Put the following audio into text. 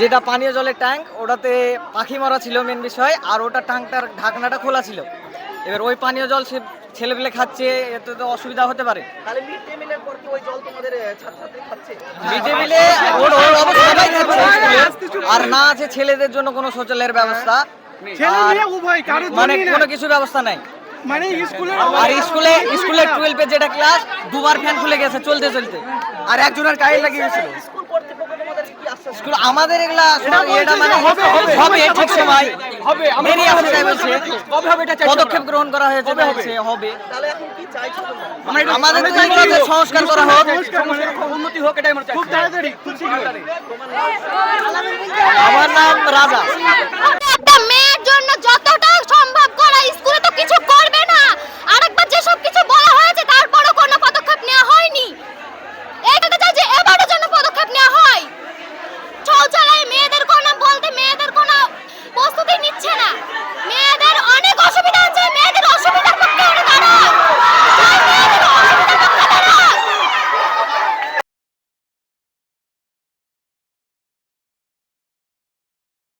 যেটা পানীয় জলের ট্যাঙ্ক ওটাতে পাখি মারা ছিল মেন বিষয় আর ওটা ট্যাঙ্কটার ঢাকনাটা খোলা ছিল। এবার ওই পানীয় জল সে ছেলেপেলে খাচ্ছে এতে তো অসুবিধা হতে পারে। সবাই খাচ্ছে? স্কুলের। আর না আছে ছেলেদের জন্য কোনো শৌচালয়ের ব্যবস্থা। ছেলে আর মেয়ে উভয় কারোর মানে কোনো কিছু ব্যবস্থা নাই। মানে স্কুলের আর স্কুলে স্কুলে টুয়েলভে যেটা ক্লাস দুবার ফ্যান খুলে গেছে চলতে চলতে। আর একজনের গায়ে লাগিয়ে গেছিল। স্কুল কর্তৃপক্ষ আমাদের এগুলা এটা মানে হবে, ঠিক সময়। হবে বলছে কবে হবে এটা পদক্ষেপ গ্রহণ করা হয়েছে হবে তাহলে এখন কি চাইছো আমাদের তো এগুলোতে সংস্কার করা হোক। উন্নতি হোক এটাই আমরা চাই। খুব তাড়াতাড়ি আমার নাম রাজা।